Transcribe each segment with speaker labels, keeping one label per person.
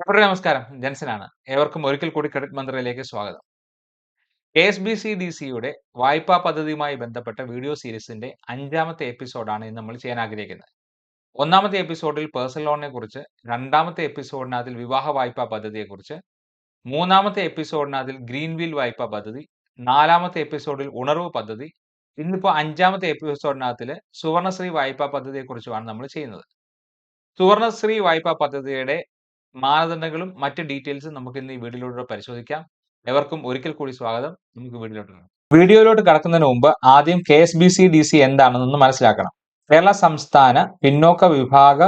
Speaker 1: everyone നമസ്കാരം ജൻസനാണ്. ഏവർക്കും ഒരിക്കൽ കൂടി ക്രെഡിറ്റ് മന്ത്രിയിലേക്ക് സ്വാഗതം. K S B C D C വായ്പാ പദ്ധതിയുമായി ബന്ധപ്പെട്ട വീഡിയോ സീരീസിന്റെ അഞ്ചാമത്തെ എപ്പിസോഡാണ് ഇന്ന് നമ്മൾ ചെയ്യാൻ ആഗ്രഹിക്കുന്നത്. ഒന്നാമത്തെ എപ്പിസോഡിൽ പേഴ്സണൽ ലോണിനെ കുറിച്ച് രണ്ടാമത്തെ എപ്പിസോഡിനകത്തിൽ വിവാഹ വായ്പാ പദ്ധതിയെക്കുറിച്ച് മൂന്നാമത്തെ എപ്പിസോഡിനകത്തിൽ ഗ്രീൻ വീൽ വായ്പാ പദ്ധതി നാലാമത്തെ എപ്പിസോഡിൽ ഉണർവ് പദ്ധതി ഇന്നിപ്പോൾ അഞ്ചാമത്തെ എപ്പിസോഡിനകത്തിൽ സുവർണശ്രീ വായ്പാ പദ്ധതിയെക്കുറിച്ചുമാണ് നമ്മൾ ചെയ്യുന്നത്. സുവർണശ്രീ വായ്പാ പദ്ധതിയുടെ മാനദണ്ഡങ്ങളും മറ്റ് ഡീറ്റെയിൽസും നമുക്ക് ഇന്ന് ഈ വീഡിയോയിലൂടെ പരിശോധിക്കാം. എവർക്കും ഒരിക്കൽ കൂടി സ്വാഗതം. നമുക്ക് വീഡിയോയിലോട്ട് വീഡിയോയിലോട്ട് കടക്കുന്നതിന് മുമ്പ് ആദ്യം K S B C D C എന്താണെന്നൊന്ന് മനസ്സിലാക്കണം. കേരള സംസ്ഥാന പിന്നോക്ക വിഭാഗ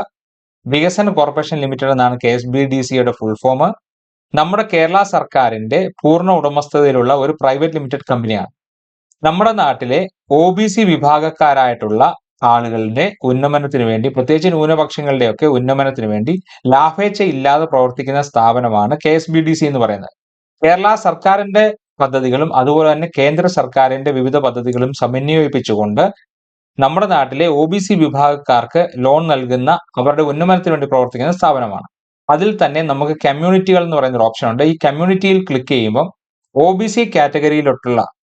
Speaker 1: വികസന കോർപ്പറേഷൻ ലിമിറ്റഡ് എന്നാണ് കെ എസ് ബി ഡി സിയുടെ ഫുൾ ഫോം നമ്മുടെ കേരള സർക്കാരിന്റെ പൂർണ ഉടമസ്ഥതയിലുള്ള ഒരു പ്രൈവറ്റ് ലിമിറ്റഡ് കമ്പനിയാണ് നമ്മുടെ നാട്ടിലെ ഒ ബി സി വിഭാഗക്കാരായിട്ടുള്ള ആളുകളുടെ ഉന്നമനത്തിന് വേണ്ടി പ്രത്യേകിച്ച് ന്യൂനപക്ഷങ്ങളുടെ ഒക്കെ ഉന്നമനത്തിന് വേണ്ടി ലാഭേച്ഛ ഇല്ലാതെ പ്രവർത്തിക്കുന്ന സ്ഥാപനമാണ് K S B D C എന്ന് പറയുന്നത്. കേരള സർക്കാരിന്റെ പദ്ധതികളും അതുപോലെ തന്നെ കേന്ദ്ര സർക്കാരിന്റെ വിവിധ പദ്ധതികളും സമന്വയിപ്പിച്ചുകൊണ്ട് നമ്മുടെ നാട്ടിലെ ഒ ബി സി വിഭാഗക്കാർക്ക് ലോൺ നൽകുന്ന അവരുടെ ഉന്നമനത്തിന് വേണ്ടി പ്രവർത്തിക്കുന്ന സ്ഥാപനമാണ്. അതിൽ തന്നെ നമുക്ക് കമ്മ്യൂണിറ്റികൾ എന്ന് പറയുന്ന ഒരു ഓപ്ഷൻ ഉണ്ട് ഈ കമ്മ്യൂണിറ്റിയിൽ ക്ലിക്ക് ചെയ്യുമ്പോൾ ഒ ബി സി കാറ്റഗറിയിലോട്ടുള്ള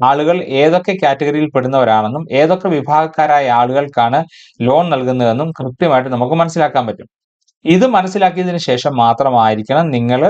Speaker 1: ആളുകൾ ഏതൊക്കെ കാറ്റഗറിയിൽ പെടുന്നവരാണെന്നും ഏതൊക്കെ വിഭാഗക്കാരായ ആളുകൾക്കാണ് ലോൺ നൽകുന്നതെന്നും കൃത്യമായിട്ട് നമുക്ക് മനസ്സിലാക്കാൻ പറ്റും. ഇത് മനസ്സിലാക്കിയതിന് ശേഷം മാത്രമായിരിക്കണം നിങ്ങൾ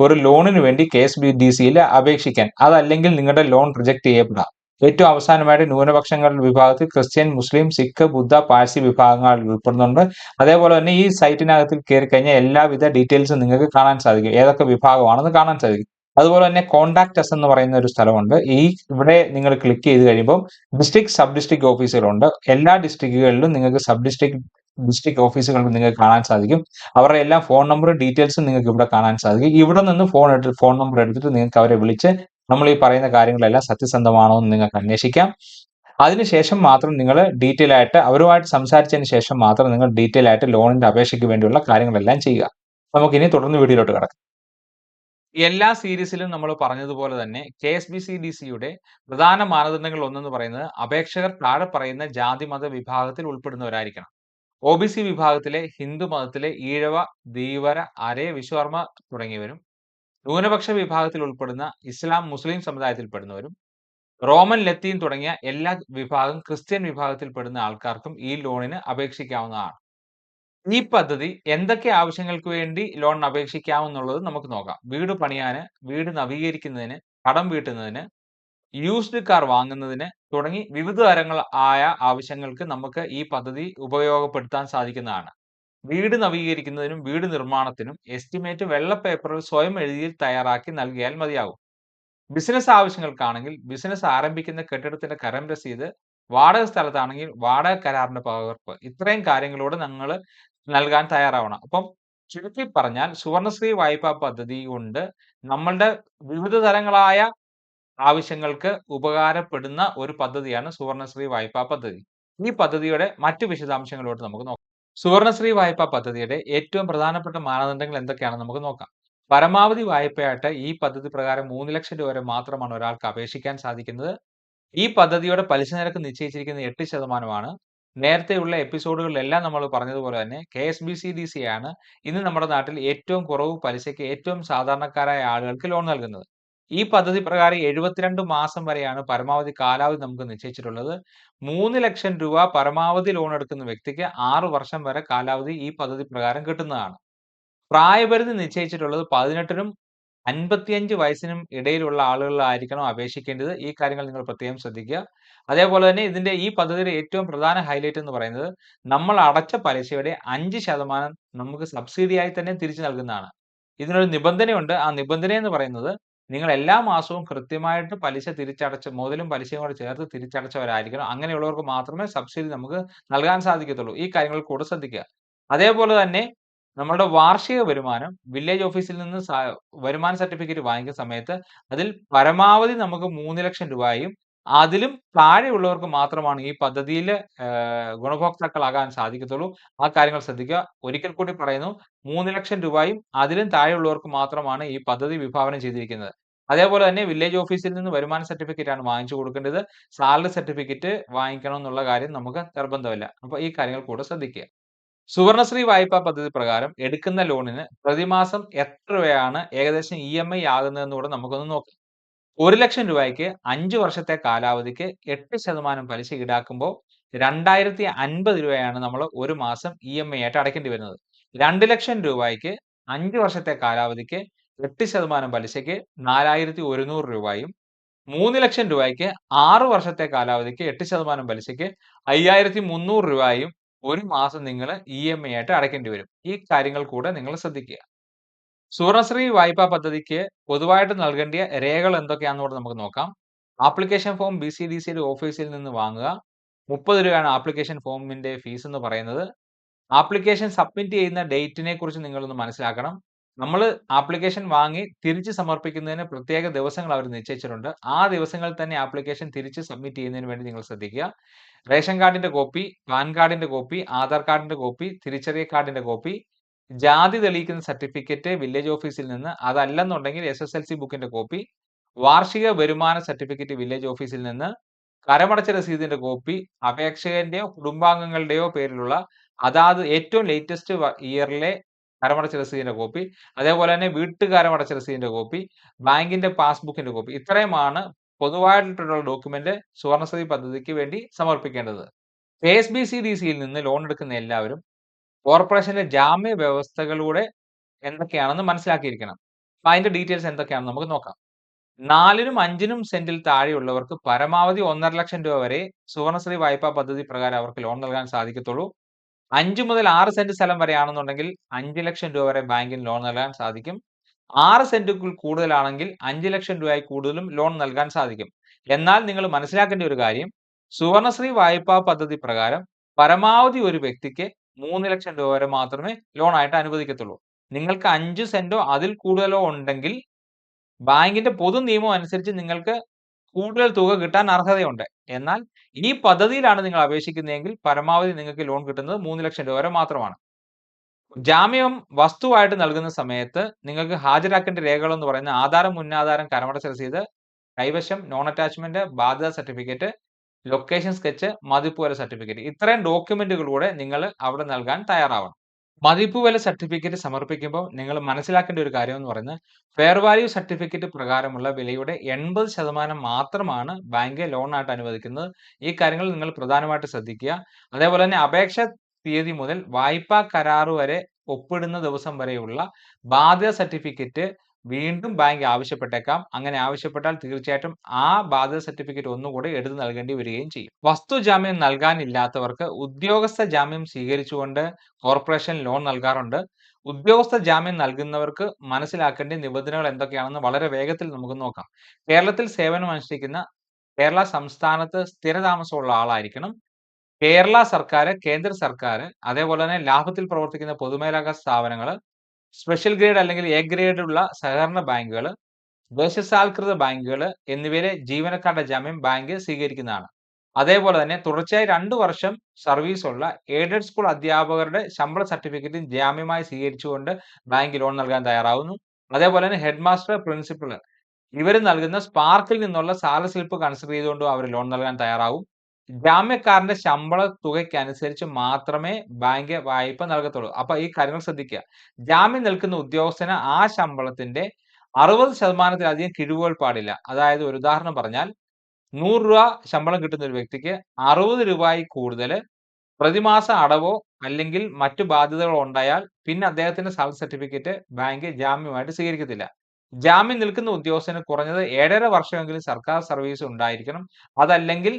Speaker 1: ഒരു ലോണിന് വേണ്ടി കെ എസ് ബി ഡി സിയിൽ അപേക്ഷിക്കാൻ. അതല്ലെങ്കിൽ നിങ്ങളുടെ ലോൺ റിജക്ട് ചെയ്യപ്പെടാം ഏറ്റവും അവസാനമായിട്ട് ന്യൂനപക്ഷങ്ങളുടെ വിഭാഗത്തിൽ ക്രിസ്ത്യൻ മുസ്ലിം സിഖ് ബുദ്ധ പാഴ്സി വിഭാഗങ്ങൾ ഉൾപ്പെടുന്നുണ്ട്. അതേപോലെ തന്നെ ഈ സൈറ്റിനകത്ത് കയറി കഴിഞ്ഞാൽ എല്ലാവിധ ഡീറ്റെയിൽസും നിങ്ങൾക്ക് കാണാൻ സാധിക്കും. ഏതൊക്കെ വിഭാഗമാണെന്ന് കാണാൻ സാധിക്കും. അതുപോലെ തന്നെ കോണ്ടാക്ട് എസ് എന്ന് പറയുന്ന ഒരു സ്ഥലമുണ്ട്. ഈ ഇവിടെ നിങ്ങൾ ക്ലിക്ക് ചെയ്ത് കഴിയുമ്പോൾ ഡിസ്ട്രിക്ട് സബ് ഡിസ്ട്രിക്ട് ഓഫീസുകളുണ്ട് എല്ലാ ഡിസ്ട്രിക്റ്റുകളിലും നിങ്ങൾക്ക് സബ് ഡിസ്ട്രിക്ട് ഡിസ്ട്രിക്ട് ഓഫീസുകൾ നിങ്ങൾക്ക് കാണാൻ സാധിക്കും. അവരുടെ എല്ലാ ഫോൺ നമ്പറും ഡീറ്റെയിൽസും നിങ്ങൾക്ക് ഇവിടെ കാണാൻ സാധിക്കും. ഇവിടെ നിന്ന് ഫോൺ എടുത്ത് ഫോൺ നമ്പർ എടുത്തിട്ട് നിങ്ങൾക്ക് അവരെ വിളിച്ച് നമ്മൾ ഈ പറയുന്ന കാര്യങ്ങളെല്ലാം സത്യസന്ധമാണോ എന്ന് നിങ്ങൾക്ക് അന്വേഷിക്കാം. അതിനുശേഷം മാത്രം നിങ്ങൾ ഡീറ്റെയിൽ ആയിട്ട് അവരുമായിട്ട് സംസാരിച്ചതിന് ശേഷം മാത്രം നിങ്ങൾ ഡീറ്റെയിൽ ആയിട്ട് ലോണിന്റെ അപേക്ഷയ്ക്ക് വേണ്ടിയുള്ള കാര്യങ്ങളെല്ലാം ചെയ്യുക. നമുക്കിനി തുടർന്ന് വീഡിയോയിലോട്ട് കിടക്കാം. എല്ലാ സീരീസിലും നമ്മൾ പറഞ്ഞതുപോലെ തന്നെ K S B C D സിയുടെ പ്രധാന മാനദണ്ഡങ്ങൾ ഒന്നെന്ന് പറയുന്നത് അപേക്ഷകർ താഴെ പറയുന്ന ജാതി മത വിഭാഗത്തിൽ ഉൾപ്പെടുന്നവരായിരിക്കണം. ഒ ബി സി വിഭാഗത്തിലെ ഹിന്ദു മതത്തിലെ ഈഴവ ധീവര അരേ വിശ്വർമ്മ തുടങ്ങിയവരും ന്യൂനപക്ഷ വിഭാഗത്തിൽ ഉൾപ്പെടുന്ന ഇസ്ലാം മുസ്ലിം സമുദായത്തിൽപ്പെടുന്നവരും റോമൻ ലത്തീൻ തുടങ്ങിയ എല്ലാ വിഭാഗം ക്രിസ്ത്യൻ വിഭാഗത്തിൽപ്പെടുന്ന ആൾക്കാർക്കും ഈ ലോണിന് അപേക്ഷിക്കാവുന്നതാണ്. ഈ പദ്ധതി എന്തൊക്കെ ആവശ്യങ്ങൾക്ക് വേണ്ടി ലോൺ അപേക്ഷിക്കാമെന്നുള്ളത് നമുക്ക് നോക്കാം. വീട് പണിയാന് വീട് നവീകരിക്കുന്നതിന് കടം വീട്ടുന്നതിന് യൂസ്ഡ് കാർ വാങ്ങുന്നതിന് തുടങ്ങി വിവിധ തരങ്ങൾ ആയ ആവശ്യങ്ങൾക്ക് നമുക്ക് ഈ പദ്ധതി ഉപയോഗപ്പെടുത്താൻ സാധിക്കുന്നതാണ്. വീട് നവീകരിക്കുന്നതിനും വീട് നിർമ്മാണത്തിനും എസ്റ്റിമേറ്റ് വെള്ള പേപ്പറിൽ സ്വയം എഴുതിയിൽ തയ്യാറാക്കി നൽകിയാൽ മതിയാകും ബിസിനസ് ആവശ്യങ്ങൾക്കാണെങ്കിൽ ബിസിനസ് ആരംഭിക്കുന്ന കെട്ടിടത്തിന്റെ കരം രസീത് വാടക സ്ഥലത്താണെങ്കിൽ വാടക കരാറിന്റെ പകർപ്പ്. ഇത്രയും കാര്യങ്ങളോട് ഞങ്ങൾ നൽകാൻ തയ്യാറാവണം. അപ്പം ചുരുക്കി പറഞ്ഞാൽ സുവർണശ്രീ വായ്പാ പദ്ധതി കൊണ്ട് നമ്മളുടെ വിവിധ തരങ്ങളായ ആവശ്യങ്ങൾക്ക് ഉപകാരപ്പെടുന്ന ഒരു പദ്ധതിയാണ് സുവർണശ്രീ വായ്പാ പദ്ധതി. ഈ പദ്ധതിയുടെ മറ്റു വിശദാംശങ്ങളോട്ട് നമുക്ക് നോക്കാം. സുവർണശ്രീ വായ്പാ പദ്ധതിയുടെ ഏറ്റവും പ്രധാനപ്പെട്ട മാനദണ്ഡങ്ങൾ എന്തൊക്കെയാണെന്ന് നമുക്ക് നോക്കാം. പരമാവധി വായ്പയായിട്ട് ഈ പദ്ധതി പ്രകാരം മൂന്ന് ലക്ഷം രൂപ വരെ മാത്രമാണ് ഒരാൾക്ക് അപേക്ഷിക്കാൻ സാധിക്കുന്നത്. ഈ പദ്ധതിയുടെ പലിശ നിരക്ക് നിശ്ചയിച്ചിരിക്കുന്നത് എട്ട് ശതമാനമാണ്. നേരത്തെയുള്ള എപ്പിസോഡുകളിലെല്ലാം നമ്മൾ പറഞ്ഞതുപോലെ തന്നെ K S B C D C ആണ് ഇന്ന് നമ്മുടെ നാട്ടിൽ ഏറ്റവും കുറവ് പലിശയ്ക്ക് ഏറ്റവും സാധാരണക്കാരായ ആളുകൾക്ക് ലോൺ നൽകുന്നത്. ഈ പദ്ധതി പ്രകാരം എഴുപത്തിരണ്ട് മാസം വരെയാണ് പരമാവധി കാലാവധി നമുക്ക് നിശ്ചയിച്ചിട്ടുള്ളത്. മൂന്ന് ലക്ഷം രൂപ പരമാവധി ലോൺ എടുക്കുന്ന വ്യക്തിക്ക് ആറ് വർഷം വരെ കാലാവധി ഈ പദ്ധതി പ്രകാരം കിട്ടുന്നതാണ്. പ്രായപരിധി നിശ്ചയിച്ചിട്ടുള്ളത് പതിനെട്ടിനും അൻപത്തിയഞ്ച് വയസ്സിനും ഇടയിലുള്ള ആളുകളായിരിക്കണം അപേക്ഷിക്കേണ്ടത്. ഈ കാര്യങ്ങൾ നിങ്ങൾ പ്രത്യേകം ശ്രദ്ധിക്കുക. അതേപോലെ തന്നെ ഇതിന്റെ ഈ പദ്ധതിയുടെ ഏറ്റവും പ്രധാന ഹൈലൈറ്റ് എന്ന് പറയുന്നത് നമ്മൾ അടച്ച പലിശയുടെ അഞ്ച് ശതമാനം നമുക്ക് സബ്സിഡിയായി തന്നെ തിരിച്ചു നൽകുന്നതാണ്. ഇതിനൊരു നിബന്ധനയുണ്ട്. ആ നിബന്ധന എന്ന് പറയുന്നത് നിങ്ങൾ എല്ലാ മാസവും കൃത്യമായിട്ട് പലിശ തിരിച്ചടച്ച് മുതലും പലിശയും കൂടെ ചേർത്ത് തിരിച്ചടച്ചവരായിരിക്കണം. അങ്ങനെയുള്ളവർക്ക് മാത്രമേ സബ്സിഡി നമുക്ക് നൽകാൻ സാധിക്കത്തുള്ളൂ. ഈ കാര്യങ്ങൾ കൂടെ ശ്രദ്ധിക്കുക. അതേപോലെ തന്നെ നമ്മുടെ വാർഷിക വരുമാനം വില്ലേജ് ഓഫീസിൽ നിന്ന് വരുമാന സർട്ടിഫിക്കറ്റ് വാങ്ങിക്കുന്ന സമയത്ത് അതിൽ പരമാവധി നമുക്ക് മൂന്ന് ലക്ഷം രൂപയും അതിലും താഴെയുള്ളവർക്ക് മാത്രമാണ് ഈ പദ്ധതിയിൽ ഗുണഭോക്താക്കളാകാൻ സാധിക്കത്തുള്ളൂ. ആ കാര്യങ്ങൾ ശ്രദ്ധിക്കുക. ഒരിക്കൽ കൂടി പറയുന്നു മൂന്ന് ലക്ഷം രൂപയും അതിലും താഴെയുള്ളവർക്ക് മാത്രമാണ് ഈ പദ്ധതി വിഭാവനം ചെയ്തിരിക്കുന്നത്. അതേപോലെ തന്നെ വില്ലേജ് ഓഫീസിൽ നിന്ന് വരുമാന സർട്ടിഫിക്കറ്റ് ആണ് വാങ്ങിച്ചു കൊടുക്കേണ്ടത്. സാലറി സർട്ടിഫിക്കറ്റ് വാങ്ങിക്കണം എന്നുള്ള കാര്യം നമുക്ക് നിർബന്ധമില്ല. അപ്പൊ ഈ കാര്യങ്ങൾ കൂടെ ശ്രദ്ധിക്കുക. സുവർണശ്രീ വായ്പാ പദ്ധതി പ്രകാരം എടുക്കുന്ന ലോണിന് പ്രതിമാസം എത്ര രൂപയാണ് ഏകദേശം ഇ എം ഐ ആകുന്നതെന്ന് കൂടെ നമുക്കൊന്ന് നോക്കാം. ഒരു ലക്ഷം രൂപയ്ക്ക് അഞ്ച് വർഷത്തെ കാലാവധിക്ക് എട്ട് ശതമാനം പലിശ ഈടാക്കുമ്പോൾ രണ്ടായിരത്തി അൻപത് രൂപയാണ് നമ്മൾ ഒരു മാസം ഇ എം ഐ ആയിട്ട് അടയ്ക്കേണ്ടി വരുന്നത്. രണ്ട് ലക്ഷം രൂപയ്ക്ക് അഞ്ച് വർഷത്തെ കാലാവധിക്ക് എട്ട് ശതമാനം പലിശയ്ക്ക് നാലായിരത്തി ഒരുന്നൂറ് രൂപയും മൂന്ന് ലക്ഷം രൂപയ്ക്ക് ആറ് വർഷത്തെ കാലാവധിക്ക് എട്ട് ശതമാനം പലിശയ്ക്ക് അയ്യായിരത്തി മുന്നൂറ് രൂപയും ഒരു മാസം നിങ്ങൾ ഇ എം ഐ ആയിട്ട് അടയ്ക്കേണ്ടി വരും. ഈ കാര്യങ്ങൾ കൂടെ നിങ്ങൾ ശ്രദ്ധിക്കുക. സുവർണശ്രീ വായ്പാ പദ്ധതിക്ക് പൊതുവായിട്ട് നൽകേണ്ട രേഖകൾ എന്തൊക്കെയാണെന്ന് കൂടെ നമുക്ക് നോക്കാം. Application form B C D സിയുടെ ഓഫീസിൽ നിന്ന് വാങ്ങുക. മുപ്പത് രൂപയാണ് ആപ്ലിക്കേഷൻ ഫോമിന്റെ ഫീസ് എന്ന് പറയുന്നത്. ആപ്ലിക്കേഷൻ സബ്മിറ്റ് ചെയ്യുന്ന ഡേറ്റിനെ കുറിച്ച് നിങ്ങളൊന്ന് മനസ്സിലാക്കണം. നമ്മൾ ആപ്ലിക്കേഷൻ വാങ്ങി തിരിച്ച് സമർപ്പിക്കുന്നതിന് പ്രത്യേക ദിവസങ്ങൾ അവർ നിശ്ചയിച്ചിട്ടുണ്ട്. ആ ദിവസങ്ങളിൽ തന്നെ ആപ്ലിക്കേഷൻ തിരിച്ച് സബ്മിറ്റ് ചെയ്യുന്നതിന് വേണ്ടി നിങ്ങൾ ശ്രദ്ധിക്കുക. റേഷൻ കാർഡിന്റെ കോപ്പി പാൻ കാർഡിന്റെ കോപ്പി ആധാർ കാർഡിന്റെ കോപ്പി തിരിച്ചറിയ കാർഡിന്റെ കോപ്പി ജാതി തെളിയിക്കുന്ന സർട്ടിഫിക്കറ്റ് വില്ലേജ് ഓഫീസിൽ നിന്ന് അതല്ലെന്നുണ്ടെങ്കിൽ എസ് എസ് എൽ സി ബുക്കിന്റെ കോപ്പി വാർഷിക വരുമാന സർട്ടിഫിക്കറ്റ് വില്ലേജ് ഓഫീസിൽ നിന്ന് കരമടച്ച രസീതിന്റെ കോപ്പി അപേക്ഷകന്റെയോ കുടുംബാംഗങ്ങളുടെയോ പേരിലുള്ള അതാത് ഏറ്റവും ലേറ്റസ്റ്റ് ഇയറിലെ കരമടച്ച രസീതിന്റെ കോപ്പി അതേപോലെ തന്നെ വീട്ടുകാരമടച്ച രസീതിന്റെ കോപ്പി ബാങ്കിന്റെ പാസ്ബുക്കിന്റെ കോപ്പി ഇത്രയുമാണ് പൊതുവായിട്ടുള്ള ഡോക്യുമെന്റ് സുവർണസതി പദ്ധതിക്ക് വേണ്ടി സമർപ്പിക്കേണ്ടത്. K S B C D സിയിൽ നിന്ന് ലോൺ എടുക്കുന്ന എല്ലാവരും കോർപ്പറേഷന്റെ ജാമ്യ വ്യവസ്ഥകളുടെ എന്തൊക്കെയാണെന്ന് മനസ്സിലാക്കിയിരിക്കണം. അപ്പൊ അതിന്റെ ഡീറ്റെയിൽസ് എന്തൊക്കെയാണെന്ന് നമുക്ക് നോക്കാം. നാലിനും അഞ്ചിനും സെന്റിൽ താഴെയുള്ളവർക്ക് പരമാവധി ഒന്നര ലക്ഷം രൂപ വരെ സുവർണശ്രീ വായ്പാ പദ്ധതി പ്രകാരം അവർക്ക് ലോൺ നൽകാൻ സാധിക്കത്തുള്ളൂ. അഞ്ചു മുതൽ ആറ് സെന്റ് സ്ഥലം വരെയാണെന്നുണ്ടെങ്കിൽ അഞ്ച് ലക്ഷം രൂപ വരെ ബാങ്കിന് ലോൺ നൽകാൻ സാധിക്കും. ആറ് സെന്റുകൾ കൂടുതലാണെങ്കിൽ അഞ്ച് ലക്ഷം രൂപയായി കൂടുതലും ലോൺ നൽകാൻ സാധിക്കും. എന്നാൽ നിങ്ങൾ മനസ്സിലാക്കേണ്ട ഒരു കാര്യം സുവർണശ്രീ വായ്പാ പദ്ധതി പ്രകാരം പരമാവധി ഒരു വ്യക്തിക്ക് മൂന്ന് ലക്ഷം രൂപ വരെ മാത്രമേ ലോൺ ആയിട്ട് അനുവദിക്കത്തുള്ളൂ. നിങ്ങൾക്ക് അഞ്ച് സെന്റോ അതിൽ കൂടുതലോ ഉണ്ടെങ്കിൽ ബാങ്കിന്റെ പൊതു നിയമം അനുസരിച്ച് നിങ്ങൾക്ക് കൂടുതൽ തുക കിട്ടാൻ അർഹതയുണ്ട്. എന്നാൽ ഈ പദ്ധതിയിലാണ് നിങ്ങൾ അപേക്ഷിക്കുന്നതെങ്കിൽ പരമാവധി നിങ്ങൾക്ക് ലോൺ കിട്ടുന്നത് മൂന്ന് ലക്ഷം രൂപ വരെ മാത്രമാണ്. ജാമ്യം വസ്തുവായിട്ട് നൽകുന്ന സമയത്ത് നിങ്ങൾക്ക് ഹാജരാക്കേണ്ട രേഖകൾ എന്ന് പറയുന്ന ആധാരം മുന്നാധാരം കരമട രസീത് കൈവശം നോൺ അറ്റാച്ച്മെന്റ് ബാധ്യത സർട്ടിഫിക്കറ്റ് ലൊക്കേഷൻ സ്കെച്ച് മതിപ്പ് വില സർട്ടിഫിക്കറ്റ് ഇത്രയും ഡോക്യുമെന്റുകളൂടെ നിങ്ങൾ അവിടെ നൽകാൻ തയ്യാറാവണം. മതിപ്പ് വില സർട്ടിഫിക്കറ്റ് സമർപ്പിക്കുമ്പോൾ നിങ്ങൾ മനസ്സിലാക്കേണ്ട ഒരു കാര്യം എന്ന് പറയുന്നത് ഫെയർ വാല്യൂ സർട്ടിഫിക്കറ്റ് പ്രകാരമുള്ള വിലയുടെ എൺപത് ശതമാനം മാത്രമാണ് ബാങ്ക് ലോണായിട്ട് അനുവദിക്കുന്നത്. ഈ കാര്യങ്ങൾ നിങ്ങൾ പ്രധാനമായിട്ട് ശ്രദ്ധിക്കുക. അതേപോലെ തന്നെ അപേക്ഷ തീയതി മുതൽ വായ്പാ കരാറ് വരെ ഒപ്പിടുന്ന ദിവസം വരെയുള്ള ബാധ്യത സർട്ടിഫിക്കറ്റ് വീണ്ടും ബാങ്ക് ആവശ്യപ്പെട്ടേക്കാം. അങ്ങനെ ആവശ്യപ്പെട്ടാൽ തീർച്ചയായിട്ടും ആ ബാധ്യത സർട്ടിഫിക്കറ്റ് ഒന്നുകൂടെ എടുത്തു നൽകേണ്ടി വരികയും ചെയ്യും. വസ്തു ജാമ്യം നൽകാനില്ലാത്തവർക്ക് ഉദ്യോഗസ്ഥ ജാമ്യം സ്വീകരിച്ചുകൊണ്ട് കോർപ്പറേഷൻ ലോൺ നൽകാറുണ്ട്. ഉദ്യോഗസ്ഥ ജാമ്യം നൽകുന്നവർക്ക് മനസ്സിലാക്കേണ്ട നിബന്ധനകൾ എന്തൊക്കെയാണെന്ന് വളരെ വേഗത്തിൽ നമുക്ക് നോക്കാം. കേരളത്തിൽ സേവനം അനുഷ്ഠിക്കുന്ന കേരള സംസ്ഥാനത്ത് സ്ഥിരതാമസമുള്ള ആളായിരിക്കണം. കേരള സർക്കാർ കേന്ദ്ര സർക്കാർ അതേപോലെ തന്നെ ലാഭത്തിൽ പ്രവർത്തിക്കുന്ന പൊതുമേഖലാ സ്ഥാപനങ്ങൾ സ്പെഷ്യൽ ഗ്രേഡ് അല്ലെങ്കിൽ എ ഗ്രേഡ് ഉള്ള സഹകരണ ബാങ്കുകൾ ദേശസാൽകൃത ബാങ്കുകൾ എന്നിവയിലെ ജീവനക്കാരുടെ ജാമ്യം ബാങ്ക് സ്വീകരിക്കുന്നതാണ്. അതേപോലെ തന്നെ തുടർച്ചയായി രണ്ട് വർഷം സർവീസ് ഉള്ള എയ്ഡഡ് സ്കൂൾ അധ്യാപകരുടെ ശമ്പള സർട്ടിഫിക്കറ്റും ജാമ്യമായി സ്വീകരിച്ചുകൊണ്ട് ബാങ്ക് ലോൺ നൽകാൻ തയ്യാറാവുന്നു. അതേപോലെ തന്നെ ഹെഡ് മാസ്റ്റർ പ്രിൻസിപ്പൾ ഇവർ നൽകുന്ന സ്പാർക്കിൽ നിന്നുള്ള സാല സ്ലിപ്പ് കൺസിഡർ ചെയ്തുകൊണ്ടും അവർ ലോൺ നൽകാൻ തയ്യാറാവും. ജാമ്യക്കാരന്റെ ശമ്പള തുകയ്ക്കനുസരിച്ച് മാത്രമേ ബാങ്ക് വായ്പ നൽകത്തുള്ളൂ. അപ്പൊ ഈ കാര്യങ്ങൾ ശ്രദ്ധിക്കുക. ജാമ്യം നിൽക്കുന്ന ഉദ്യോഗസ്ഥന് ആ ശമ്പളത്തിന്റെ അറുപത് ശതമാനത്തിലധികം കിഴിവുകൾ പാടില്ല. അതായത് ഒരു ഉദാഹരണം പറഞ്ഞാൽ നൂറ് രൂപ ശമ്പളം കിട്ടുന്ന ഒരു വ്യക്തിക്ക് അറുപത് രൂപയിൽ കൂടുതൽ പ്രതിമാസ അടവോ അല്ലെങ്കിൽ മറ്റു ബാധ്യതകളോ ഉണ്ടായാൽ പിന്നെ അദ്ദേഹത്തിന്റെ സാലറി സർട്ടിഫിക്കറ്റ് ബാങ്ക് ജാമ്യമായിട്ട് സ്വീകരിക്കത്തില്ല. ജാമ്യം നിൽക്കുന്ന ഉദ്യോഗസ്ഥന് കുറഞ്ഞത് ഏഴര വർഷമെങ്കിലും സർക്കാർ സർവീസ് ഉണ്ടായിരിക്കണം. അതല്ലെങ്കിൽ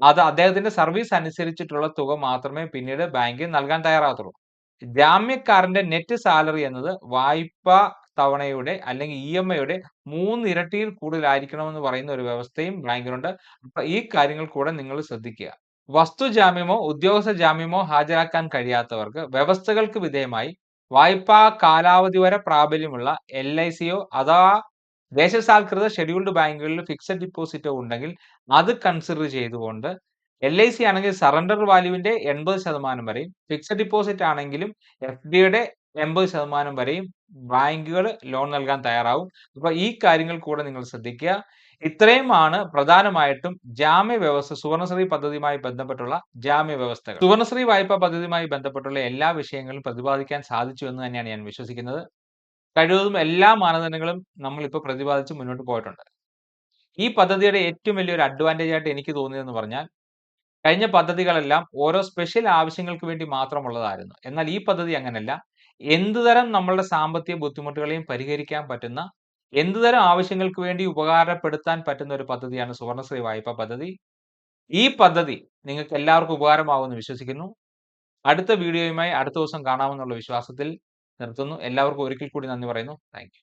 Speaker 1: അത് അദ്ദേഹത്തിന്റെ സർവീസ് അനുസരിച്ചിട്ടുള്ള തുക മാത്രമേ പിന്നീട് ബാങ്കിൽ നൽകാൻ തയ്യാറാകത്തുള്ളൂ. ജാമ്യക്കാരന്റെ നെറ്റ് സാലറി എന്നത് വായ്പ തവണയുടെ അല്ലെങ്കിൽ ഇ എം ഐയുടെ മൂന്ന് ഇരട്ടിയിൽ കൂടുതലായിരിക്കണമെന്ന് പറയുന്ന ഒരു വ്യവസ്ഥയും ബാങ്കിനുണ്ട് അപ്പൊ ഈ കാര്യങ്ങൾ കൂടെ നിങ്ങൾ ശ്രദ്ധിക്കുക. വസ്തു ജാമ്യമോ ഉദ്യോഗസ്ഥ ജാമ്യമോ ഹാജരാക്കാൻ കഴിയാത്തവർക്ക് വ്യവസ്ഥകൾക്ക് വിധേയമായി വായ്പാ കാലാവധി വരെ പ്രാബല്യമുള്ള എൽ ഐ സിയോ അഥവാ ദേശസാൽകൃത ഷെഡ്യൂൾഡ് ബാങ്കുകളിൽ ഫിക്സഡ് ഡിപ്പോസിറ്റോ ഉണ്ടെങ്കിൽ അത് കൺസിഡർ ചെയ്തുകൊണ്ട് എൽ ഐ സി ആണെങ്കിൽ സറണ്ടർ വാല്യൂവിന്റെ എൺപത് ശതമാനം വരെയും ഫിക്സഡ് ഡിപ്പോസിറ്റ് ആണെങ്കിലും എഫ് ഡിയുടെ എൺപത് ശതമാനം വരെയും ബാങ്കുകൾ ലോൺ നൽകാൻ തയ്യാറാവും. അപ്പൊ ഈ കാര്യങ്ങൾ കൂടെ നിങ്ങൾ ശ്രദ്ധിക്കുക. ഇത്രയുമാണ് പ്രധാനമായിട്ടും ജാമ്യ വ്യവസ്ഥ സുവർണശ്രീ പദ്ധതിയുമായി ബന്ധപ്പെട്ടുള്ള ജാമ്യ വ്യവസ്ഥകൾ. സുവർണശ്രീ വായ്പാ പദ്ധതിയുമായി ബന്ധപ്പെട്ടുള്ള എല്ലാ വിഷയങ്ങളും പ്രതിപാദിക്കാൻ സാധിച്ചു എന്ന് തന്നെയാണ് ഞാൻ വിശ്വസിക്കുന്നത്. കഴിവതും എല്ലാ മാനദണ്ഡങ്ങളും നമ്മളിപ്പോൾ പ്രതിപാദിച്ച് മുന്നോട്ട് പോയിട്ടുണ്ട്. ഈ പദ്ധതിയുടെ ഏറ്റവും വലിയൊരു അഡ്വാന്റേജ് ആയിട്ട് എനിക്ക് തോന്നിയതെന്ന് പറഞ്ഞാൽ കഴിഞ്ഞ പദ്ധതികളെല്ലാം ഓരോ സ്പെഷ്യൽ ആവശ്യങ്ങൾക്ക് വേണ്ടി മാത്രമുള്ളതായിരുന്നു. എന്നാൽ ഈ പദ്ധതി അങ്ങനല്ല. എന്തുതരം നമ്മളുടെ സാമ്പത്തിക ബുദ്ധിമുട്ടുകളെയും പരിഹരിക്കാൻ പറ്റുന്ന എന്തുതരം ആവശ്യങ്ങൾക്ക് വേണ്ടി ഉപകാരപ്പെടുത്താൻ പറ്റുന്ന ഒരു പദ്ധതിയാണ് സുവർണശ്രീ വായ്പ പദ്ധതി. ഈ പദ്ധതി നിങ്ങൾക്ക് എല്ലാവർക്കും ഉപകാരമാകുമെന്ന് വിശ്വസിക്കുന്നു. അടുത്ത വീഡിയോയുമായി അടുത്ത ദിവസം കാണാമെന്നുള്ള വിശ്വാസത്തിൽ നിർത്തുന്നു. എല്ലാവർക്കും ഒരിക്കൽ കൂടി നന്ദി പറയുന്നു. താങ്ക്